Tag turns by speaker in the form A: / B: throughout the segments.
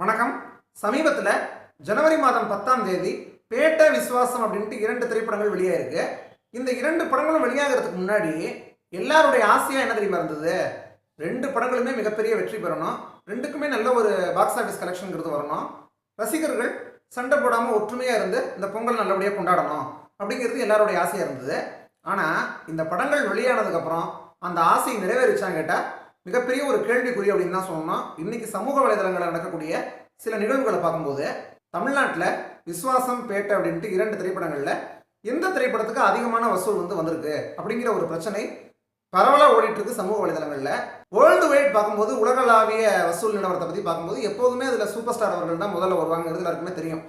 A: வணக்கம். சமீபத்தில் ஜனவரி மாதம் பத்தாம் தேதி பேட்ட விசுவாசம் அப்படின்ட்டு இரண்டு திரைப்படங்கள் வெளியாயிருக்கு. இந்த இரண்டு படங்களும் வெளியாகிறதுக்கு முன்னாடி எல்லாருடைய ஆசையாக என்ன தெரியுமா இருந்தது? ரெண்டு படங்களுமே மிகப்பெரிய வெற்றி பெறணும். ரெண்டுக்குமே நல்ல ஒரு பாக்ஸ் ஆஃபீஸ் கலெக்ஷனுங்கிறது வரணும். ரசிகர்கள் சண்டை போடாமல் ஒற்றுமையாக இருந்து இந்த பொங்கல் நல்லபடியாக கொண்டாடணும் அப்படிங்கிறது எல்லாருடைய ஆசையாக இருந்தது. ஆனால் இந்த படங்கள் வெளியானதுக்கப்புறம் அந்த ஆசையை நிறைவேறிச்சான்னு கேட்டால் மிகப்பெரிய ஒரு கேள்விக்குறி அப்படின்னு தான் சொல்லணும் இன்னைக்கு சமூக வலைதளங்களில் நடக்கக்கூடிய சில நிகழ்வுகளை பார்க்கும்போது தமிழ்நாட்டில் விஸ்வாசம் பேட்டை அப்படின்ட்டு இரண்டு திரைப்படங்களில் எந்த திரைப்படத்துக்கு அதிகமான வசூல் வந்து வந்திருக்கு அப்படிங்கிற ஒரு பிரச்சனை பரவலாக ஓடிட்டு இருக்கு சமூக வலைதளங்களில். வேர்ல்டு வைட் பார்க்கும்போது உலகளாவிய வசூல் நிலவரத்தை பற்றி பார்க்கும்போது எப்போதுமே அதில் சூப்பர் ஸ்டார் அவர்கள் தான் முதல்ல வருவாங்கிறது எல்லாருக்குமே தெரியும்.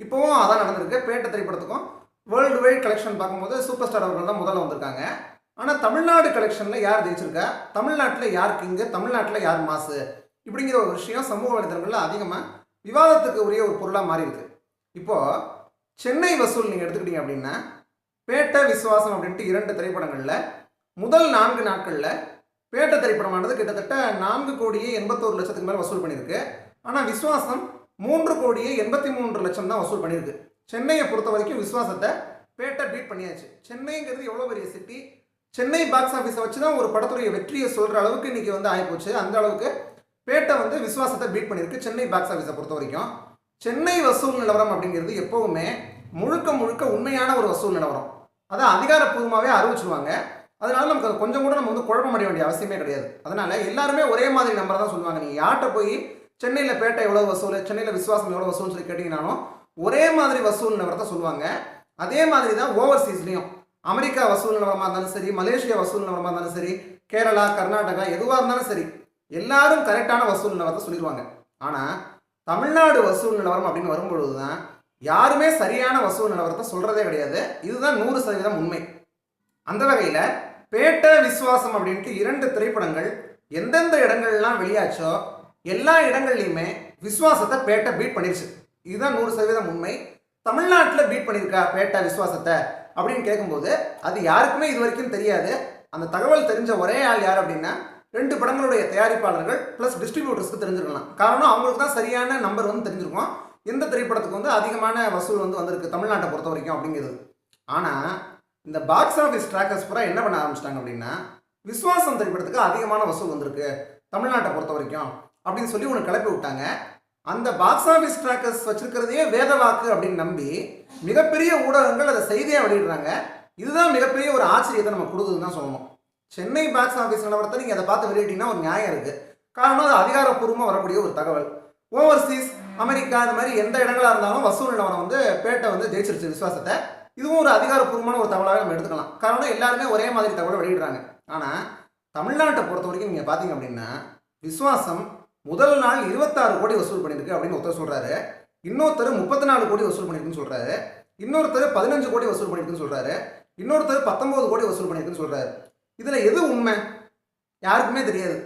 A: இப்போவும் அதான் நடந்திருக்கு. பேட்டை திரைப்படத்துக்கும் வேர்ல்டு வைட் கலெக்ஷன் பார்க்கும்போது சூப்பர் ஸ்டார் அவர்கள் தான் முதல்ல வந்திருக்காங்க. ஆனால் தமிழ்நாடு கலெக்ஷனில் யார் ஜெயிச்சிருக்கா? தமிழ்நாட்டில் யார் கிங்கு தமிழ்நாட்டில் யார் மாசு? இப்படிங்கிற ஒரு விஷயம் சமூக வலைதளங்களில் அதிகமாக விவாதத்துக்கு உரிய ஒரு பொருளாக மாறி இருக்கு இப்போது சென்னை வசூல் நீங்கள் எடுத்துக்கிட்டீங்க அப்படின்னா பேட்டை விசுவாசம் அப்படின்ட்டு இரண்டு திரைப்படங்களில் முதல் நான்கு நாட்களில் பேட்டை திரைப்படமானது கிட்டத்தட்ட நான்கு கோடியே எண்பத்தோரு லட்சத்துக்கு மேலே வசூல் பண்ணியிருக்கு. ஆனால் விசுவாசம் மூன்று கோடியே எண்பத்தி மூன்று லட்சம் தான் வசூல் பண்ணியிருக்கு. சென்னையை பொறுத்த வரைக்கும் விசுவாசத்தை பேட்டை பீட் பண்ணியாச்சு. சென்னைங்கிறது எவ்வளோ பெரிய சிட்டி சென்னை பாக்ஸ் ஆஃபீஸை வச்சு தான் ஒரு படத்துடைய வெற்றியை சொல்கிற அளவுக்கு இன்றைக்கி வந்து ஆகிப்போச்சு. அந்த அளவுக்கு பேட்டை வந்து விசுவாசத்தை பீட் பண்ணியிருக்கு சென்னை பாக்ஸ் ஆஃபீஸை பொறுத்த வரைக்கும் சென்னை வசூல் நிலவரம் அப்படிங்கிறது எப்போவுமே முழுக்க முழுக்க உண்மையான ஒரு வசூல் நிலவரம். அதை அதிகாரப்பூர்வமாகவே அறிவிச்சிருவாங்க. அதனால நமக்கு அது கொஞ்சம் கூட நம்ம வந்து குழப்பம் அடைய வேண்டிய அவசியமே கிடையாது. அதனால எல்லாருமே ஒரே மாதிரி நம்பரை தான் சொல்லுவாங்க. நீங்கள் யார்கிட்ட போய் சென்னையில் பேட்டை எவ்வளோ வசூல் சென்னையில் விசுவாசம் எவ்வளோ வசூல்னு சொல்லி கேட்டிங்கனாலும் ஒரே மாதிரி வசூல் நிலவரத்தை சொல்லுவாங்க. அதே மாதிரி தான் ஓவர்சீஸ்லேயும் அமெரிக்கா வசூல் நிலவரமாக இருந்தாலும் சரி மலேசியா வசூல் நிலவரமாக இருந்தாலும் சரி கேரளா கர்நாடகா எதுவாக இருந்தாலும் சரி எல்லாரும் கரெக்டான வசூல் நிலவரத்தை சொல்லிடுவாங்க. ஆனால் தமிழ்நாடு வசூல் நிலவரம் அப்படின்னு வரும்பொழுது தான் யாருமே சரியான வசூல் நிலவரத்தை சொல்கிறதே கிடையாது. இதுதான் நூறு சதவீதம் உண்மை. அந்த வகையில் பேட்ட விசுவாசம் அப்படின்ட்டு இரண்டு திரைப்படங்கள் எந்தெந்த இடங்கள்லாம் வெளியாச்சோ எல்லா இடங்கள்லையுமே விசுவாசத்தை பேட்டை பீட் பண்ணிருச்சு. இதுதான் நூறு சதவீதம் உண்மை. தமிழ்நாட்டில் பீட் பண்ணியிருக்கா பேட்டை விசுவாசத்தை? அப்படின்னு கேட்கும்போது அது யாருக்குமே இது வரைக்கும் தெரியாது. அந்த தகவல் தெரிஞ்ச ஒரே ஆள் யார் அப்படின்னா ரெண்டு படங்களுடைய தயாரிப்பாளர்கள் ப்ளஸ் டிஸ்ட்ரிபியூட்டர்ஸ்க்கு தெரிஞ்சிருக்கலாம். காரணம் அவங்களுக்கு தான் சரியான நம்பர் வந்து தெரிஞ்சிருக்கும். எந்த திரைப்படத்துக்கு வந்து அதிகமான வசூல் வந்து வந்திருக்கு தமிழ்நாட்டை பொறுத்த வரைக்கும் அப்படிங்கிறது. ஆனால் இந்த பாக்ஸ் ஆஃபீஸ் ட்ராக்கர்ஸ் பூரா என்ன பண்ண ஆரம்பிச்சிட்டாங்க அப்படின்னா விஸ்வாசம் திரைப்படத்துக்கு அதிகமான வசூல் வந்திருக்கு தமிழ்நாட்டை பொறுத்த வரைக்கும் அப்படின்னு சொல்லி ஒன்று கிளப்பி விட்டாங்க. அந்த பாக்ஸ் ஆஃபீஸ் ட்ராக்கர்ஸ் வச்சிருக்கிறதையே வேத வாக்கு அப்படின்னு நம்பி மிகப்பெரிய ஊடகங்கள் அதை செய்தியாக வெளியிடுறாங்க. இதுதான் மிகப்பெரிய ஒரு ஆச்சரியத்தை நம்ம கொடுக்குதுன்னு தான் சொல்லணும். சென்னை பாக்ஸ் ஆஃபீஸ் நிலவரத்தை நீங்கள் அதை பார்த்து வெளியிட்டீங்கன்னா ஒரு நியாயம் இருக்குது காரணம் அது அதிகாரப்பூர்வமாக வரக்கூடிய ஒரு தகவல். ஓவர்சீஸ் அமெரிக்கா இந்த மாதிரி எந்த இடங்களாக இருந்தாலும் வசூல் நிலவரம் வந்து பேட்டை வந்து ஜெயிச்சிருச்சு விசுவாசத்தை. இதுவும் ஒரு அதிகாரப்பூர்வமான ஒரு தகவலாக நம்ம எடுத்துக்கலாம். காரணம் எல்லாருமே ஒரே மாதிரி தகவலை வெளியிடுறாங்க. ஆனால் தமிழ்நாட்டை பொறுத்த வரைக்கும் நீங்கள் பார்த்தீங்க அப்படின்னா விசுவாசம் முதல் நாள் இருபத்தாறு கோடி வசூல் பண்ணியிருக்கு அப்படின்னு ஒருத்தர் சொல்கிறாரு இன்னொருத்தர் முப்பத்தி நாலு கோடி வசூல் பண்ணியிருக்குன்னு சொல்கிறாரு இன்னொருத்தர் பதினஞ்சு கோடி வசூல் பண்ணியிருக்குன்னு சொல்கிறாரு இன்னொருத்தர் பத்தொம்போது கோடி வசூல் பண்ணியிருக்குன்னு சொல்கிறாரு இதில் எது உண்மை? யாருக்குமே தெரியாது.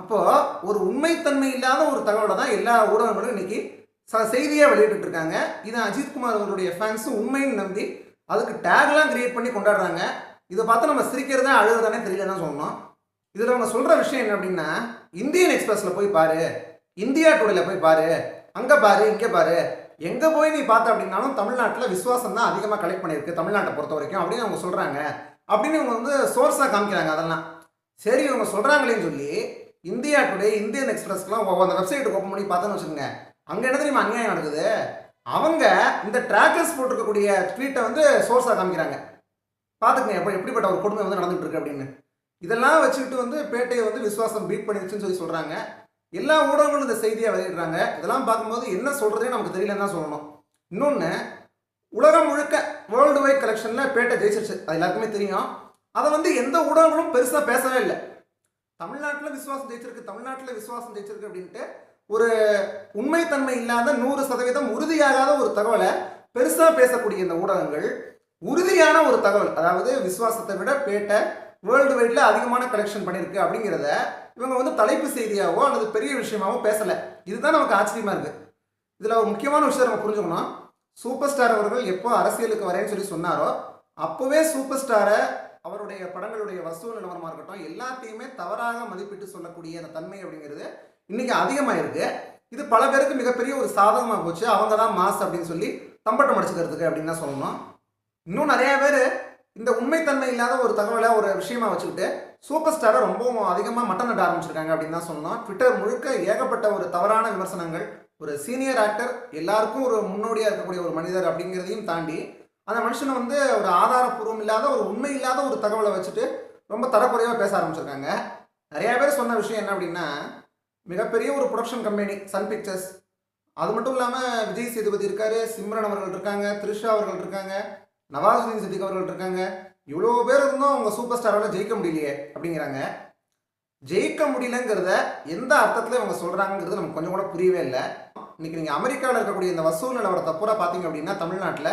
A: அப்போது ஒரு உண்மைத்தன்மை இல்லாத ஒரு தகவலை தான் எல்லா ஊடகங்களும் இன்னைக்கு ச செய்தியாக வெளியிட்டு இருக்காங்க. இதை அஜித்குமார் அவருடைய ஃபேன்ஸும் உண்மைன்னு நம்பி அதுக்கு டேக்லாம் கிரியேட் பண்ணி கொண்டாடுறாங்க. இதை பார்த்து நம்ம சிரிக்கிறதா அழுகிறதானே தெரியலன்னு தான் சொல்லணும். இதில் அவங்க சொல்கிற விஷயம் என்ன அப்படின்னா இந்தியன் எக்ஸ்பிரஸில் போய் பாரு இந்தியா டுடேல போய் பாரு அங்கே பாரு இங்கே பாரு எங்கே போய் நீ பார்த்த அப்படின்னாலும் தமிழ்நாட்டில் விசுவாசம் தான் அதிகமாக கலெக்ட் பண்ணியிருக்கு தமிழ்நாட்டை பொறுத்த வரைக்கும் அப்படின்னு அவங்க சொல்கிறாங்க. அப்படின்னு இவங்க வந்து சோர்ஸாக காமிக்கிறாங்க அதெல்லாம். சரி இவங்க சொல்கிறாங்களேன்னு சொல்லி இந்தியா டுடே இந்தியன் எக்ஸ்பிரஸ்க்குலாம் அந்த வெப்சைட்டுக்கு ஓப்பன் பண்ணி பார்த்தோன்னு வச்சுக்கோங்க. அங்கே என்ன தெரியுமா அநியாயம் நடக்குது? அவங்க இந்த ட்ராக்கர்ஸ் போட்டிருக்கக்கூடிய ட்வீட்டை வந்து சோர்ஸாக காமிக்கிறாங்க. பார்த்துக்கங்க எப்போ எப்படிப்பட்ட ஒரு கொடுமை வந்து நடந்துகிட்டு இருக்கு அப்படின்னு. இதெல்லாம் வச்சுக்கிட்டு வந்து பேட்டையை வந்து விசுவாசம் பீட் பண்ணிருச்சுன்னு சொல்லி சொல்கிறாங்க எல்லா ஊடகங்களும் இந்த செய்தியை வெளியிடுறாங்க. இதெல்லாம் பார்க்கும்போது என்ன சொல்கிறதே நமக்கு தெரியலன்னு தான் சொல்லணும். இன்னொன்று உலகம் முழுக்க வேர்ல்டு வைட் கலெக்ஷனில் பேட்டை ஜெயிச்சிருச்சு. அது எல்லாருக்குமே தெரியும். அதை வந்து எந்த ஊடகங்களும் பெருசாக பேசவே இல்லை. தமிழ்நாட்டில் விசுவாசம் ஜெயிச்சிருக்கு தமிழ்நாட்டில் விசுவாசம் ஜெயிச்சிருக்கு அப்படின்ட்டு ஒரு உண்மைத்தன்மை இல்லாத நூறு சதவீதம் உறுதியாகாத ஒரு தகவலை பெருசாக பேசக்கூடிய இந்த ஊடகங்கள் உறுதியான ஒரு தகவல் அதாவது விசுவாசத்தை விட பேட்டை வேர்ல்டு வைடில் அதிகமான கலெக்ஷன் பண்ணியிருக்கு அப்படிங்கிறத இவங்க வந்து தலைப்பு செய்தியாகவோ அல்லது பெரிய விஷயமாவோ பேசலை. இதுதான் நமக்கு ஆச்சரியமாக இருக்குது இதில் ஒரு முக்கியமான விஷயத்தை நம்ம புரிஞ்சுக்கணும். சூப்பர் ஸ்டார் அவர்கள் எப்போ அரசியலுக்கு வரேன்னு சொல்லி சொன்னாரோ அப்போவே சூப்பர் ஸ்டாரை அவருடைய படங்களுடைய வசூல் நிலவரமாக இருக்கட்டும் எல்லாத்தையுமே தவறாக மதிப்பிட்டு சொல்லக்கூடிய அந்த தன்மை அப்படிங்கிறது இன்னைக்கு அதிகமாக இருக்குது இது பல பேருக்கு மிகப்பெரிய ஒரு சாதகமாக போச்சு. அவங்க தான் மாஸ் அப்படின்னு சொல்லி தம்பட்டம் அடிச்சுக்கிறதுக்கு அப்படின்னு தான் சொல்லணும். இன்னும் நிறையா பேர் இந்த உண்மைத்தன்மை இல்லாத ஒரு தகவலை ஒரு விஷயமா வச்சுக்கிட்டு சூப்பர் ஸ்டாரை ரொம்பவும் அதிகமாக மட்டம் நட்ட ஆரம்பிச்சிருக்காங்க அப்படின்னு தான் சொன்னோம் ட்விட்டர் முழுக்க ஏகப்பட்ட ஒரு தவறான விமர்சனங்கள். ஒரு சீனியர் ஆக்டர் எல்லாருக்கும் ஒரு முன்னோடியாக இருக்கக்கூடிய ஒரு மனிதர் அப்படிங்கிறதையும் தாண்டி அந்த மனுஷனை வந்து ஒரு ஆதாரப்பூர்வம் இல்லாத ஒரு உண்மை இல்லாத ஒரு தகவலை வச்சுட்டு ரொம்ப தரக்குறைவாக பேச ஆரம்பிச்சிருக்காங்க. நிறைய பேர் சொன்ன விஷயம் என்ன அப்படின்னா மிகப்பெரிய ஒரு ப்ரொடக்ஷன் கம்பெனி சன் பிக்சர்ஸ் அது மட்டும் இல்லாமல் விஜய் சேதுபதி இருக்காரு சிம்ரன் அவர்கள் இருக்காங்க த்ரிஷா அவர்கள் இருக்காங்க. நவாசுதீன் சித்திக் அவர்கள் இருக்காங்க. இவ்வளோ பேர் இருந்தும் அவங்க சூப்பர் ஸ்டாரால் ஜெயிக்க முடியலையே அப்படிங்கிறாங்க. ஜெயிக்க முடியலங்கிறத எந்த அர்த்தத்தில் இவங்க சொல்கிறாங்கிறது நமக்கு கொஞ்சம் கூட புரியவே இல்லை. இன்றைக்கி நீங்கள் அமெரிக்காவில் இருக்கக்கூடிய இந்த வசூல் நிலவரத்தை பூரா பார்த்தீங்க அப்படின்னா தமிழ்நாட்டில்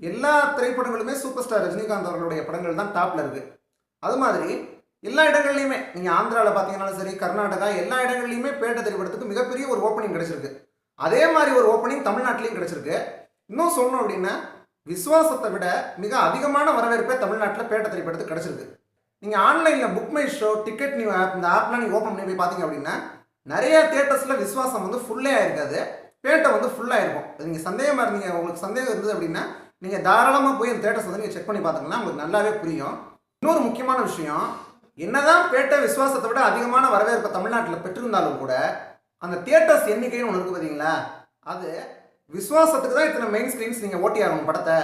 A: எல்லா திரைப்படங்களுமே சூப்பர் ஸ்டார் ரஜினிகாந்த் அவர்களுடைய படங்கள் தான் டாப்பில் இருக்குது அது மாதிரி எல்லா இடங்கள்லையுமே நீங்கள் ஆந்திராவில் பார்த்தீங்கன்னாலும் சரி கர்நாடகா எல்லா இடங்கள்லையுமே பேட்டை திரைப்படத்துக்கு மிகப்பெரிய ஒரு ஓப்பனிங் கிடச்சிருக்கு. அதே மாதிரி ஒரு ஓப்பனிங் தமிழ்நாட்டிலையும் கிடச்சிருக்கு. இன்னும் சொல்லணும் அப்படின்னா விசுவாசத்தை விட மிக அதிகமான வரவேற்பே தமிழ்நாட்டில் பேட்டை திரைப்படத்துக்கு கிடச்சிருக்கு. நீங்கள் ஆன்லைனில் book my show ticket new app இந்த ஆப்லாம் நீங்கள் ஓப்பன் பண்ணி போய் பார்த்தீங்க அப்படின்னா நிறைய தேட்டர்ஸில் விசுவாசம் வந்து ஃபுல்லே ஆயிருக்காது பேட்டை வந்து ஃபுல்லாக இருக்கும். நீங்கள் சந்தேகமாக இருந்தீங்க உங்களுக்கு சந்தேகம் இருந்தது அப்படின்னா நீங்கள் தாராளமாக போய் அந்த தேட்டர்ஸ் வந்து நீங்கள் செக் பண்ணி பார்த்தீங்கன்னா உங்களுக்கு நல்லாவே புரியும். இன்னொரு முக்கியமான விஷயம் என்னதான் பேட்டை விசுவாசத்தை விட அதிகமான வரவேற்பை தமிழ்நாட்டில் பெற்றிருந்தாலும் கூட அந்த தியேட்டர்ஸ் எண்ணிக்கைன்னு ஒன்று இருக்குது பார்த்தீங்களா? அது விசுவாசத்துக்கு தான் இத்தனை மெயின் ஸ்க்ரீன்ஸ் நீங்கள் ஓட்டி ஆகணும் படத்தை.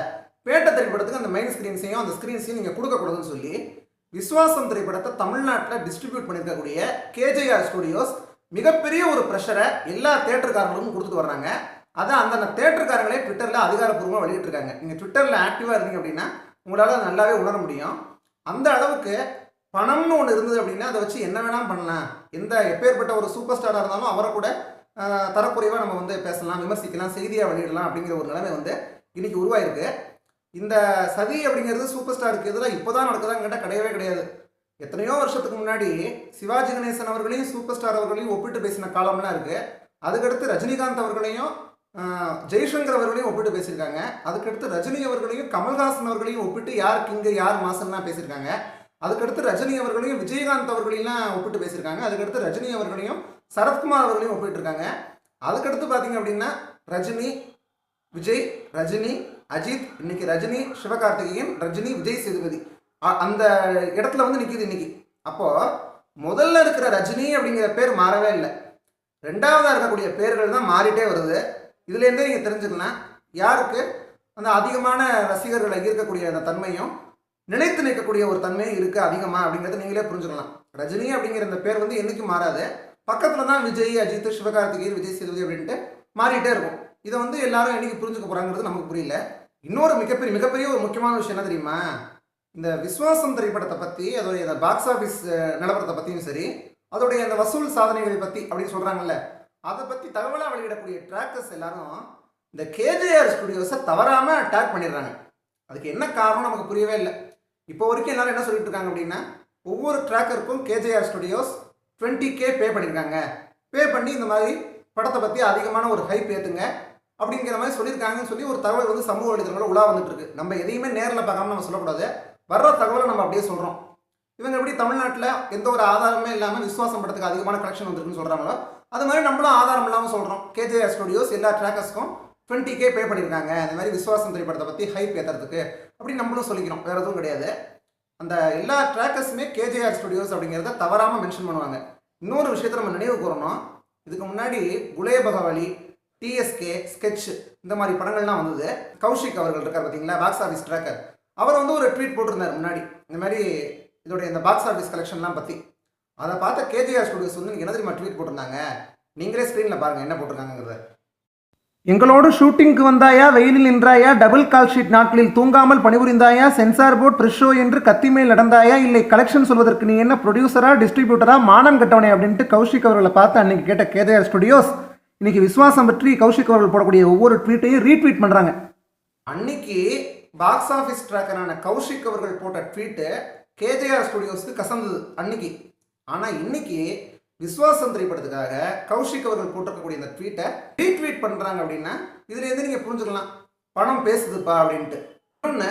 A: பேட்டை திரைப்படத்துக்கு அந்த மெயின் ஸ்க்ரீன்ஸையும் அந்த ஸ்க்ரீன்ஸையும் நீங்கள் கொடுக்கக்கூடாதுன்னு சொல்லி விஸ்வாசம் திரைப்படத்தை தமிழ்நாட்டில் டிஸ்ட்ரிபியூட் பண்ணியிருக்கக்கூடிய கேஜேஆர் ஸ்டுடியோஸ் மிகப்பெரிய ஒரு ப்ரெஷரை எல்லா தேட்டருக்காரங்களுக்கும் கொடுத்துட்டு வர்றாங்க. அதான் அந்தந்த தேட்டருக்காரங்களே ட்விட்டரில் அதிகாரப்பூர்வமாக வெளியிட்டிருக்காங்க. நீங்கள் ட்விட்டரில் ஆக்டிவாக இருந்தீங்க அப்படின்னா உங்களால் நல்லாவே உணர முடியும். அந்த அளவுக்கு பணம்னு ஒன்று இருந்தது அப்படின்னா அதை வச்சு என்ன வேணாலும் பண்ணலாம். எந்த எப்பேற்பட்ட ஒரு சூப்பர் ஸ்டாராக இருந்தாலும் அவரை கூட தரக்குறைவாக நம்ம வந்து பேசலாம் விமர்சிக்கலாம் செய்தியாக வெளியிடலாம் அப்படிங்கிற ஒரு நிலைமை வந்து இன்றைக்கி உருவாயிருக்கு. இந்த சதி அப்படிங்கிறது சூப்பர் ஸ்டாருக்கு எதிராக இப்போ தான் நடக்குதான்னு கேட்டால் கிடையவே கிடையாது. எத்தனையோ வருஷத்துக்கு முன்னாடி சிவாஜி கணேசன் அவர்களையும் சூப்பர் ஸ்டார் அவர்களையும் ஒப்பிட்டு பேசின காலம்லாம் இருக்குது அதுக்கடுத்து ரஜினிகாந்த் அவர்களையும் ஜெய்சங்கர் அவர்களையும் ஒப்பிட்டு பேசியிருக்காங்க. அதுக்கடுத்து ரஜினி அவர்களையும் கமல்ஹாசன் அவர்களையும் ஒப்பிட்டு யார் கிங்கு யார் மாசன்லாம் பேசியிருக்காங்க. அதுக்கடுத்து ரஜினி அவர்களையும் விஜயகாந்த் அவர்களையும் ஒப்பிட்டு பேசியிருக்காங்க. அதுக்கடுத்து ரஜினி அவர்களையும் சரத்குமார் அவர்களையும் ஒப்பிட்டு இருக்காங்க. அதுக்கடுத்து பார்த்தீங்க அப்படின்னா ரஜினி விஜய் ரஜினி அஜித் இன்னைக்கு ரஜினி சிவகார்த்திகேயன் ரஜினி விஜய் சேதுபதி. அந்த இடத்துல வந்து நிற்கிது இன்னைக்கு. அப்போது முதல்ல இருக்கிற ரஜினி அப்படிங்கிற பேர் மாறவே இல்லை. ரெண்டாவதாக இருக்கக்கூடிய பேர்கள் தான் மாறிட்டே வருது. இதுலேருந்தே நீங்கள் தெரிஞ்சுக்கலாம் யாருக்கு? அந்த அதிகமான ரசிகர்களை ஈர்க்கக்கூடிய அந்த தன்மையும் நிலைத்து நிற்கக்கூடிய ஒரு தன்மையும் இருக்குது அதிகமாக அப்படிங்கிறத நீங்களே புரிஞ்சுக்கலாம். ரஜினி அப்படிங்கிற அந்த பேர் வந்து என்றைக்கும் மாறாது. பக்கத்தில் தான் விஜய் அஜித் சிவகார்த்திகேயன் விஜய் சேதுபதி அப்படின்ட்டு மாறிட்டே இருக்கும். இதை வந்து எல்லாரும் என்னைக்கு புரிஞ்சுக்க போகிறாங்கிறது நமக்கு புரியல. இன்னொரு மிகப்பெரிய மிகப்பெரிய ஒரு முக்கியமான விஷயம் என்ன தெரியுமா? இந்த விஸ்வாசம் திரைப்படத்தை பற்றி அதோடைய இந்த பாக்ஸ் ஆஃபீஸ் நிலவரத்தை பற்றியும் சரி அதோடைய அந்த வசூல் சாதனைகளை பற்றி அப்படின்னு சொல்கிறாங்கல்ல அதை பற்றி தகவலாக வெளியிடக்கூடிய ட்ராக்கர்ஸ் எல்லாரும் இந்த கேஜேஆர் ஸ்டுடியோஸை தவறாமல் டேக் பண்ணிடுறாங்க. அதுக்கு என்ன காரணம் நமக்கு புரியவே இல்லை. இப்போ வரைக்கும் எல்லாரும் என்ன சொல்லிட்டு இருக்காங்க அப்படின்னா ஒவ்வொரு ட்ராக்கருக்கும் KJR studios twenty K pay பண்ணியிருக்காங்க பே பண்ணி இந்த மாதிரி படத்தை பற்றி அதிகமான ஒரு ஹைப் ஏற்றுங்க அப்படிங்கிற மாதிரி சொல்லியிருக்காங்கன்னு சொல்லி ஒரு தகவல் வந்து சமூக வலைதளங்களில் உலா வந்துட்டு இருக்கு நம்ம எதையுமே நேரில் பார்க்காம நம்ம சொல்லக்கூடாது. வர்ற தகவலை நம்ம அப்படியே சொல்கிறோம் இவங்க எப்படி தமிழ்நாட்டில் எந்த ஒரு ஆதாரமே இல்லாமல் விசுவாசம் படத்துக்கு அதிகமான கலெக்ஷன் வந்துருக்குன்னு சொல்கிறாங்களோ அது மாதிரி நம்மளும் ஆதாரம் இல்லாமல் சொல்கிறோம் கேஜேஆர் ஸ்டுடியோஸ் எல்லா ட்ராக்கர்ஸ்க்கும் டுவெண்ட்டி கே பே பண்ணியிருக்காங்க இந்த மாதிரி விசுவாசம் திரைப்படத்தை பற்றி ஹைப் ஏற்றுறதுக்கு அப்படி நம்மளும் சொல்லிக்கிறோம். வேறு எதுவும் கிடையாது. அந்த எல்லா ட்ராக்கர்ஸுமே கேஜேஆர் ஸ்டுடியோஸ் அப்படிங்கிறத தவறாமல் மென்ஷன் பண்ணுவாங்க. இன்னொரு விஷயத்தை நம்ம நினைவு கூறணும். இதுக்கு முன்னாடி குலே பகவலி டிஎஸ்கே ஸ்கெட்ச் இந்த மாதிரி படங்கள்லாம் வந்தது. கௌஷிக் அவர்கள் இருக்கார் பார்த்தீங்களா? பாக்ஸ் ஆஃபீஸ் ட்ராக்கர் அவர் வந்து ஒரு ட்வீட் போட்டிருந்தார் முன்னாடி. இந்த மாதிரி இதோடைய இந்த பாக்ஸ் ஆஃபீஸ் கலெக்ஷன்லாம் பற்றி அதை பார்த்த கேஜிஆர் ஸ்டுடியோஸ் வந்து என்ன தெரியுமா ட்வீட் போட்டிருந்தாங்க? நீங்களே ஸ்க்ரீனில் பாருங்கள் என்ன போட்டிருக்காங்கிறத எங்களோடு ஷூட்டிங்க்கு வந்தாயா? வெயிலில் நின்றாயா? டபுள் கால் ஷீட் நாட்களில் தூங்காமல் பணிபுரிந்தாயா? சென்சார் போர்ட் ப்ரிஷோ என்று கத்தி மேல் நடந்தாயா? இல்லை கலெக்ஷன் சொல்வதற்கு நீ என்ன ப்ரொடியூசரா டிஸ்ட்ரிபியூட்டரா மானம் கட்டவனே அப்படின்ட்டு கௌஷிக் அவர்களை பார்த்து அன்னைக்கு கேட்ட கேஜிஆர் ஸ்டுடியோஸ் இன்னைக்கு விஸ்வாசம் பற்றி கௌஷிக் அவர்கள் போடக்கூடிய ஒவ்வொரு ட்வீட்டையும் ரீட்வீட் பண்ணுறாங்க அன்னைக்கு பாக்ஸ் ஆஃபீஸ் ட்ராக்கரான கௌஷிக் அவர்கள் போட்ட ட்வீட்டு கேஜேஆர் ஸ்டுடியோஸ்க்கு கசந்தது அன்னைக்கு. ஆனால் இன்னைக்கு விஸ்வாசம் திரைப்படத்துக்காக கௌஷிக் அவர்கள் போட்டிருக்கக்கூடிய இந்த ட்வீட்டை ரீட்வீட் பண்ணுறாங்க அப்படின்னா இதுலேருந்து நீங்கள் புரிஞ்சுக்கலாம். பணம் பேசுதுப்பா அப்படின்ட்டு. ஒன்று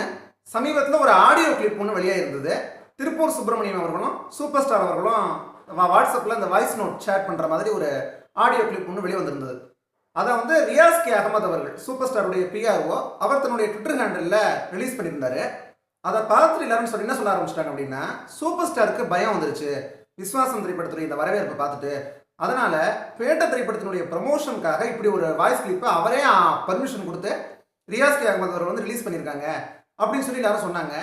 A: சமீபத்தில் ஒரு ஆடியோ கிளிப் ஒன்று வெளியாக இருந்தது. திருப்பூர் சுப்பிரமணியம் அவர்களும் சூப்பர் ஸ்டார் அவர்களும் வாட்ஸ்அப்பில் இந்த வாய்ஸ் நோட் ஷேர் பண்ணுற மாதிரி ஒரு ஆடியோ கிளிப் ஒன்று வெளியே வந்திருந்தது. அதை வந்து ரியாஸ் கே அகமது அவர்கள் சூப்பர் ஸ்டாருடைய பிஆர்ஓ அவர் தன்னுடைய ட்விட்டர் ஹேண்டலில் ரிலீஸ் பண்ணியிருந்தாரு. அதை பார்த்துட்டு எல்லாரும் சொல்லி என்ன சொல்ல ஆரம்பிச்சிட்டாங்க அப்படின்னா சூப்பர் ஸ்டாருக்கு பயம் வந்துருச்சு. விஸ்வாசம் திரைப்படத்துடைய இந்த வரவேற்பை பார்த்துட்டு அதனால பேட்ட திரைப்படத்தினுடைய ப்ரமோஷனுக்காக இப்படி ஒரு வாய்ஸ் கிளிப்பை அவரே பர்மிஷன் கொடுத்து ரியாஸ் கே அகமது அவர் வந்து ரிலீஸ் பண்ணியிருக்காங்க அப்படின்னு சொல்லி எல்லாரும் சொன்னாங்க.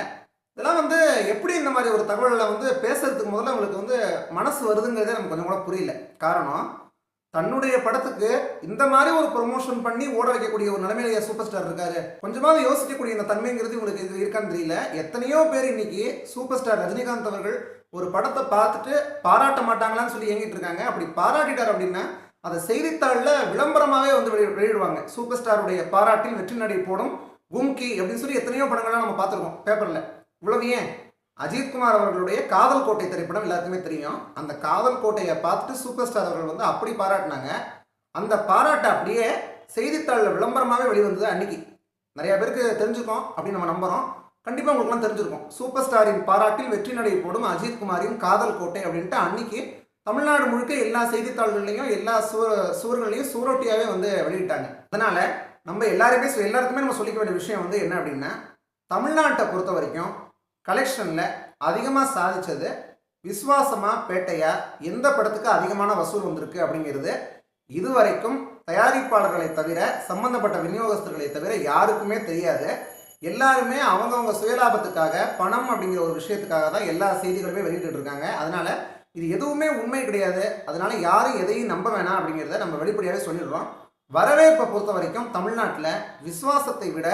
A: இதெல்லாம் வந்து எப்படி இந்த மாதிரி ஒரு தகவல்களை வந்து பேசுறதுக்கு முதல்ல அவங்களுக்கு வந்து மனசு வருதுங்கிறதே நமக்கு கொஞ்சம் கூட புரியல. காரணம் தன்னுடைய படத்துக்கு இந்த மாதிரி ஒரு ப்ரொமோஷன் பண்ணி ஓட வைக்கக்கூடிய ஒரு நிலைமையில சூப்பர் ஸ்டார் இருக்காரு. கொஞ்சமாவது யோசிக்கக்கூடிய இந்த தன்மைங்கிறது உங்களுக்கு இது இருக்கான்னு தெரியல. எத்தனையோ பேர் இன்னைக்கு சூப்பர் ஸ்டார் ரஜினிகாந்த் அவர்கள் ஒரு படத்தை பார்த்துட்டு பாராட்ட மாட்டாங்களான்னு சொல்லி இயங்கிட்டு இருக்காங்க. அப்படி பாராட்டிட்டார் அப்படின்னா அதை செய்தித்தாளில் விளம்பரமாகவே வந்து வெளி வெளியிடுவாங்க. சூப்பர் ஸ்டாருடைய பாராட்டில் வெற்றி நடை போடும் கும்கி அப்படின்னு சொல்லி எத்தனையோ படங்கள்லாம் நம்ம பார்த்துருக்கோம். பேப்பரில் இவ்வளவு ஏன்? அஜித்குமார் அவர்களுடைய காதல் கோட்டை திரைப்படம் எல்லாருக்குமே தெரியும். அந்த காதல் கோட்டையை பார்த்துட்டு சூப்பர் ஸ்டார் அவர்கள் வந்து அப்படி பாராட்டினாங்க. அந்த பாராட்டை அப்படியே செய்தித்தாளில் விளம்பரமாகவே வெளிவந்தது அன்னைக்கு. நிறைய பேருக்கு தெரிஞ்சுக்கோம் அப்படின்னு நம்ம நம்புகிறோம் கண்டிப்பாக உங்களுக்குலாம் தெரிஞ்சிருக்கும். சூப்பர் ஸ்டாரின் பாராட்டில் வெற்றி நடை போடும் அஜித் குமாரின் காதல் கோட்டை அப்படின்ட்டு அன்னைக்கு தமிழ்நாடு முழுக்க எல்லா செய்தித்தாள்கள்லையும் எல்லா சூ சூர்களையும் சூரோட்டியாகவே வந்து வெளியிட்டாங்க. அதனால நம்ம எல்லாருமே எல்லாருக்குமே நம்ம சொல்லிக்க வேண்டிய விஷயம் வந்து என்ன அப்படின்னா தமிழ்நாட்டை பொறுத்த வரைக்கும் கலெக்ஷனில் அதிகமாக சாதித்தது விஸ்வாசமாக பேட்டையா எந்த படத்துக்கு அதிகமான வசூல் வந்திருக்கு அப்படிங்கிறது இதுவரைக்கும் தயாரிப்பாளர்களை தவிர சம்பந்தப்பட்ட விநியோகஸ்தர்களை தவிர யாருக்குமே தெரியாது. எல்லாருமே அவங்கவங்க சுயலாபத்துக்காக பணம் அப்படிங்கிற ஒரு விஷயத்துக்காக தான் எல்லா செய்திகளுமே வெளியிட்டு இருக்காங்க. அதனால இது எதுவுமே உண்மை கிடையாது. அதனால யாரும் எதையும் நம்ப வேணாம் அப்படிங்கிறத நம்ம வெளிப்படையாகவே சொல்லிடுறோம். வரவேற்பை பொறுத்த வரைக்கும் தமிழ்நாட்டில் விஸ்வாசத்தை விட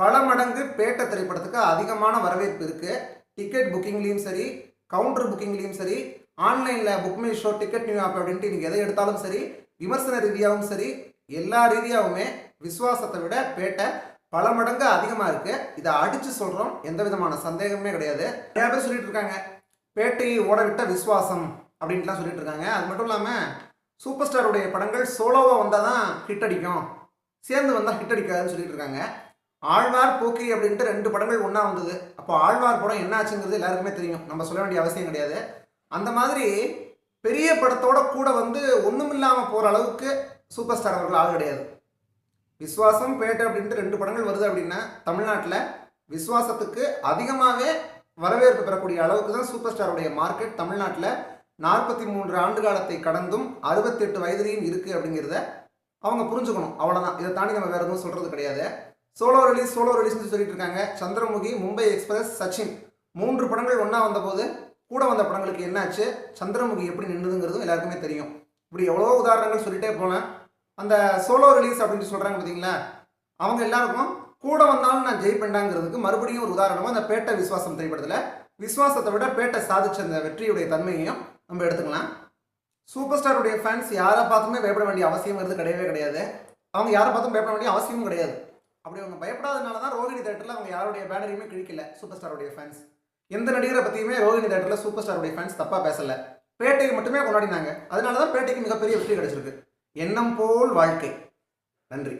A: பல மடங்கு பேட்ட திரைப்படத்துக்கு அதிகமான வரவேற்பு இருக்கு. டிக்கெட் புக்கிங்லேயும் சரி கவுண்டர் புக்கிங்லேயும் சரி ஆன்லைனில் book my show ticket new app அப்படின்ட்டு நீங்கள் எதை எடுத்தாலும் சரி விமர்சன ரீதியாகவும் சரி எல்லா ரீதியாகவுமே விஸ்வாசத்தை விட பேட்டை பல மடங்கு அதிகமாக இருக்கு. இதை அடித்து சொல்கிறோம் எந்த விதமான சந்தேகமே கிடையாது. நிறைய பேர் சொல்லிட்டு இருக்காங்க பேட்டையை ஓட விட்ட விஸ்வாசம் அப்படின்ட்டுலாம் சொல்லிட்டு இருக்காங்க. அது மட்டும் இல்லாமல் சூப்பர் ஸ்டாருடைய படங்கள் சோலோவாக வந்தால் தான் ஹிட் அடிக்கும். சேர்ந்து வந்தால் ஹிட் அடிக்காதுன்னு சொல்லிட்டு இருக்காங்க. ஆழ்வார் போக்கி அப்படின்ட்டு ரெண்டு படங்கள் ஒன்றா வந்தது. அப்போ ஆழ்வார் படம் என்ன ஆச்சுங்கிறது எல்லாருக்குமே தெரியும். நம்ம சொல்ல வேண்டிய அவசியம் கிடையாது. அந்த மாதிரி பெரிய படத்தோட கூட வந்து ஒன்றும் இல்லாமல் போகிற அளவுக்கு சூப்பர் ஸ்டார் அவர்கள் ஆள் கிடையாது. விஸ்வாசம் பேட்டை அப்படின்ட்டு ரெண்டு படங்கள் வருது அப்படின்னா தமிழ்நாட்டில் விஸ்வாசத்துக்கு அதிகமாகவே வரவேற்பு பெறக்கூடிய அளவுக்கு தான் சூப்பர் ஸ்டாருடைய மார்க்கெட் தமிழ்நாட்டில் நாற்பத்தி மூன்று ஆண்டு காலத்தை கடந்தும் அறுபத்தெட்டு வயதிலையும் இருக்குது அப்படிங்கிறத அவங்க புரிஞ்சுக்கணும். அவ்வளோதான் இதை தாண்டி நம்ம வேறு எதுவும் சொல்கிறது கிடையாது. சோலோ ரிலீஸ் சோலோ ரிலீஸ்னு சொல்லிட்டு இருக்காங்க. சந்திரமுகி மும்பை எக்ஸ்பிரஸ் சச்சின். மூன்று படங்கள் ஒன்றா வந்தபோது கூட வந்த படங்களுக்கு என்னாச்சு? சந்திரமுகி எப்படி நின்றுதுங்கிறதும் எல்லாருக்குமே தெரியும். இப்படி எவ்வளோ உதாரணங்கள் சொல்லிட்டே போனேன். அந்த சோலோ ரிலீஸ் அப்படின்னு சொல்கிறாங்க பார்த்தீங்களா அவங்க எல்லாருக்கும் கூட வந்தாலும் நான் ஜெயிப்பேண்டாங்கிறதுக்கு மறுபடியும் ஒரு உதாரணமாக அந்த பேட்டை விஸ்வாசம் திரைப்படத்தில் விஸ்வாசத்தை விட பேட்டை சாதிச்ச அந்த வெற்றியுடைய தன்மையையும் நம்ம எடுத்துக்கலாம். சூப்பர் ஸ்டாருடைய ஃபேன்ஸ் யாரை பார்த்துமே பயப்பட வேண்டிய அவசியங்கிறது கிடையவே கிடையாது. அவங்க யாரை பார்த்தும் பயப்பட வேண்டிய அவசியமும் கிடையாது. அப்படி அவங்க பயப்படாதனால தான் ரோகிணி தேட்டரில் அவங்க யாருடைய பேனரையுமே கிழிக்கல சூப்பர் ஸ்டாருடைய ஃபேன்ஸ் எந்த நடிகரை பற்றியுமே ரோகிணி தேட்டரில் சூப்பர் ஸ்டாருடைய ஃபேன்ஸ் தப்பாக பேசலை. பேட்டையை மட்டுமே கொண்டாடினாங்க. அதனால தான் பேட்டைக்கு மிகப்பெரிய வெற்றி கிடைச்சிருக்கு. எண்ணம் போல் வாழ்க்கை. நன்றி.